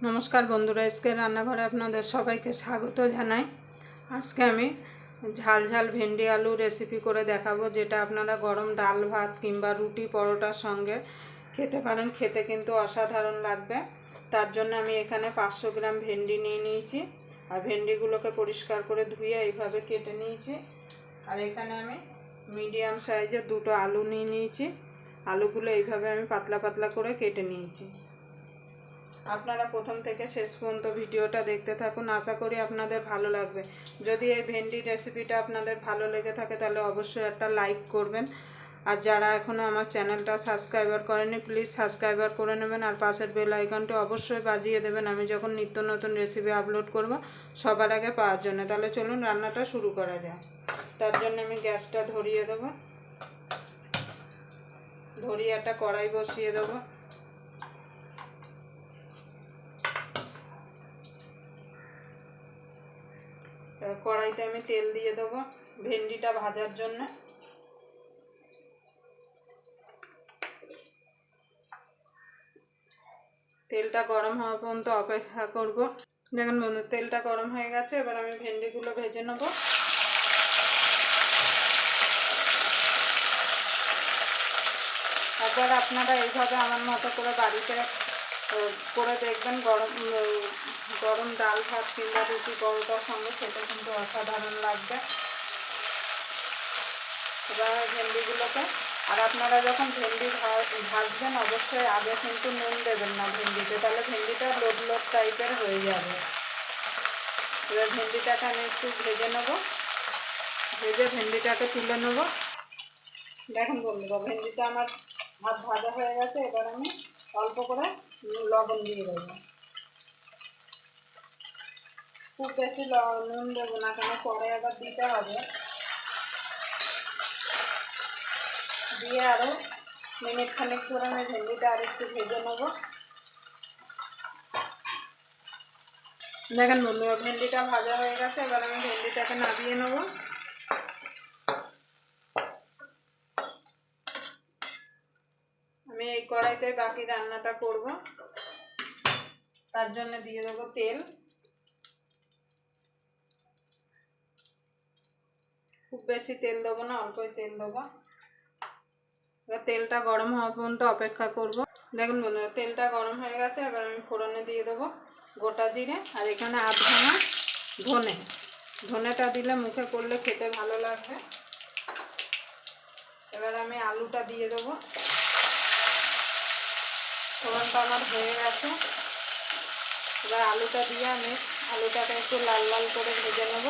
নমস্কার বন্ধুরা এসকে রান্নাঘরে আপনাদের সবাইকে স্বাগত জানাই। আজকে আমি ঝাল ঝাল ভেন্ডি আলু রেসিপি করে দেখাবো, যেটা আপনারা গরম ডাল ভাত কিংবা রুটি পরোটার সঙ্গে খেতে পারেন। খেতে কিন্তু অসাধারণ লাগবে। তার জন্য আমি এখানে পাঁচশো গ্রাম ভেন্ডি নিয়ে নিয়েছি। আর ভেন্ডিগুলোকে পরিষ্কার করে ধুয়ে এইভাবে কেটে নিয়েছি। আর এখানে আমি মিডিয়াম সাইজের দুটো আলু নিয়ে নিয়েছি। আলুগুলো এইভাবে আমি পাতলা পাতলা করে কেটে নিয়েছি। আপনারা প্রথম থেকে শেষ পর্যন্ত ভিডিওটা দেখতে থাকুন। আশা করি আপনাদের ভালো লাগবে। যদি এই ভেন্ডি রেসিপিটা আপনাদের ভালো লেগে থাকে, তাহলে অবশ্যই একটা লাইক করবেন। আর যারা এখনও আমার চ্যানেলটা সাবস্ক্রাইবার করেনি প্লিজ সাবস্ক্রাইবার করে নেবেন। আর পাশের বেল আইকনটি অবশ্যই বাজিয়ে দেবেন। আমি যখন নিত্য নতুন রেসিপি আপলোড করব, সবার আগে পাওয়ার জন্য। তাহলে চলুন রান্নাটা শুরু করা যায় তার জন্য আমি গ্যাসটা ধরিয়ে দেবো। ধরিয়ে একটা কড়াই বসিয়ে দেবো এবার কড়াইতে আমি তেল দিয়ে দেবো ভেন্ডিটা ভাজার জন্য। তেলটা গরম হওয়া পর্যন্ত অপেক্ষা করব। দেখুন বন্ধু, তেলটা গরম হয়ে গেছে, এবার আমি ভেন্ডিগুলো ভেজে নেব। একবার আপনারা এইভাবে আমার মতো করে বাড়িতে করে দেখবেন গরম গরম ডাল ভাত কিংবা রুটি পরোটার সঙ্গে, সেটা কিন্তু অসাধারণ লাগবে। এবার ভেন্ডিগুলোকে, আর আপনারা যখন ভেন্ডি ভাজবেন, অবশ্যই আগে কিন্তু নুন দেবেন না ভেন্ডিতে, তাহলে ভেন্ডিটা লোড লোড টাইপের হয়ে যাবে। এবার ভেন্ডিটাকে আমি একটু ভেজে নেব। ভেজে ভেন্ডিটাকে তুলে নেব। দেখেন বন্ধুরা, ভেন্ডিটা আমার ভাত ভাজা হয়ে গেছে, এবার আমি অল্প করে লবণ দিয়ে দেবো। খুব বেশি নুন দেবো না, কেন পরে আবার দিতে হবে। দিয়ে আরও মিনিট খানিক ধরে আমি ভেন্ডিটা আর একটু ভেজে নেব। দেখেন বন্ধুরা, ভেন্ডিটা ভাজা হয়ে গেছে, এবার আমি ভেন্ডিটাকে নামিয়ে নেব। এই কড়াইতে বাকি রান্নাটা করব। তার জন্য দিয়ে দেবো তেল। খুব বেশি তেল দেবো না, অল্পই তেল দেবো। এবার তেলটা গরম হওয়া পর্যন্ত অপেক্ষা করব। দেখুন বন্ধুরা, তেলটা গরম হয়ে গেছে, এবার আমি ফোড়নে দিয়ে দেবো গোটা জিরে আর এখানে আধ ভাঙা ধনে। ধনেটা দিলে মুখে করলে খেতে ভালো লাগবে। এবার আমি আলুটা দিয়ে দেবো। ফোড়নটা আমার হয়ে গেছে। এবার আলুটা দিয়ে আমি আলুটাকে একটু লাল লাল করে ভেজে নেব।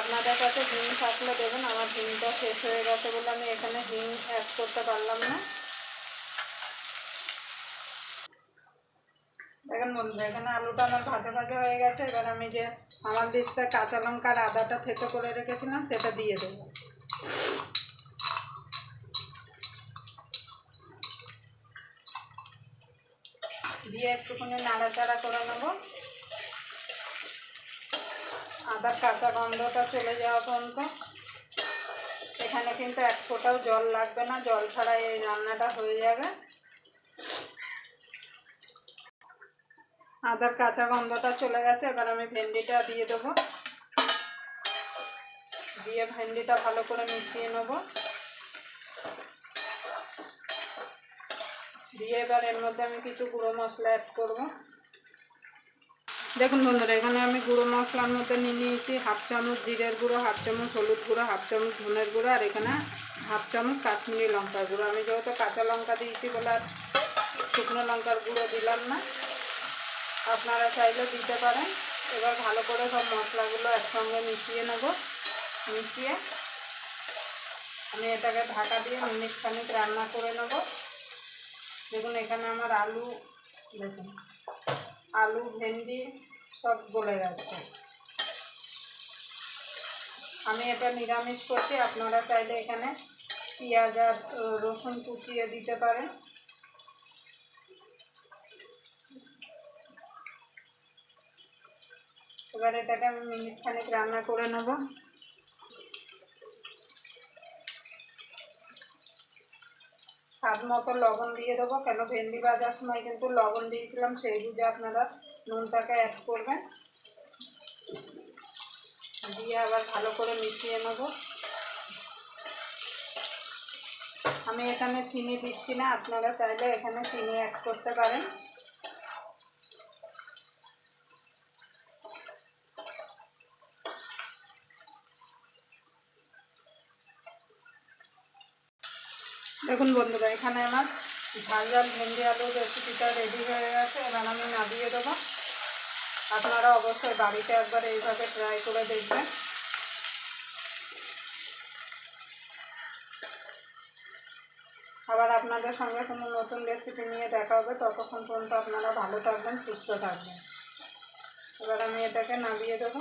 আপনাদের কাছে হিং থাকলে দেবেন, আমার হিংটা শেষ হয়ে গেছে বলে আমি এখানে হিং অ্যাড করতে পারলাম না। দেখেন বন্ধু, এখানে আলুটা আমার ভাজা ভাজা হয়ে গেছে। এবার আমি যে আমার দিস্তায় কাঁচা লঙ্কার আদাটা থেতো করে রেখেছিলাম, সেটা দিয়ে দেবো। দিয়ে একটুখানি নাড়াচাড়া করে নেব। আদার কাঁচা গন্ধটা চলে যাওয়া পর্যন্ত। এখানে কিন্তু এক ফোঁটাও জল লাগবে না, জল ছাড়া এই রান্নাটা হয়ে যাবে। আদার কাঁচা গন্ধটা চলে গেছে, এবার আমি ভেন্ডিটা দিয়ে দেবো। দিয়ে ভেন্ডিটা ভালো করে মিশিয়ে নেব। দিয়ে এবার এর মধ্যে আমি কিছু গুঁড়ো মশলা অ্যাড করব। দেখুন বন্ধুরা, এখানে আমি গুঁড়ো মশলার মধ্যে নিয়ে নিয়েছি হাফ চামচ জিরের গুঁড়ো, হাফ চামচ হলুদ গুঁড়ো, হাফ চামচ ধনের গুঁড়ো, আর এখানে হাফ চামচ কাশ্মীরি লঙ্কার গুঁড়ো। আমি যেহেতু কাঁচা লঙ্কা দিয়েছি বলে আর শুকনো লঙ্কার গুঁড়ো দিলাম না, আপনারা চাইলে দিতে পারেন। এবার ভালো করে সব মশলাগুলো একসঙ্গে মিশিয়ে নেব। মিশিয়ে আমি এটাকে ঢাকা দিয়ে মিনিট খানিক রান্না করে নেব। দেখুন, এখানে আমার আলু, দেখুন, আলু, ভেন্ডি সব গলে গেছে। আমি এটা নিরামিষ করছি, আপনারা চাইলে এখানে পেঁয়াজ আর রসুন কুচিয়ে দিতে পারেন। এবার এটাকে আমি মিনিট খানিক রান্না করে নেব। স্বাদ মতো লবণ দিয়ে দেবো। কেন ভেন্ডি ভাজার সময় কিন্তু লবণ দিয়েছিলাম, সেই বুঝে আপনারা নুনটাকে অ্যাড করবেন। দিয়ে আবার ভালো করে মিশিয়ে নেব। আমি এখানে চিনি দিচ্ছি না, আপনারা চাইলে এখানে চিনি অ্যাড করতে পারেন। দেখুন বন্ধুরা, এখানে আমার ঝাল ভেন্ডি আলুর রেসিপিটা রেডি হয়ে গেছে। এবার আমি নামিয়ে দেবো। আপনারা অবশ্যই বাড়িতে একবার এইভাবে ট্রাই করে দেখবেন। আবার আপনাদের সঙ্গে কোনো নতুন রেসিপি নিয়ে দেখা হবে। ততক্ষণ পর্যন্ত আপনারা ভালো থাকবেন, সুস্থ থাকবেন। এবার আমি এটাকে নামিয়ে দেবো।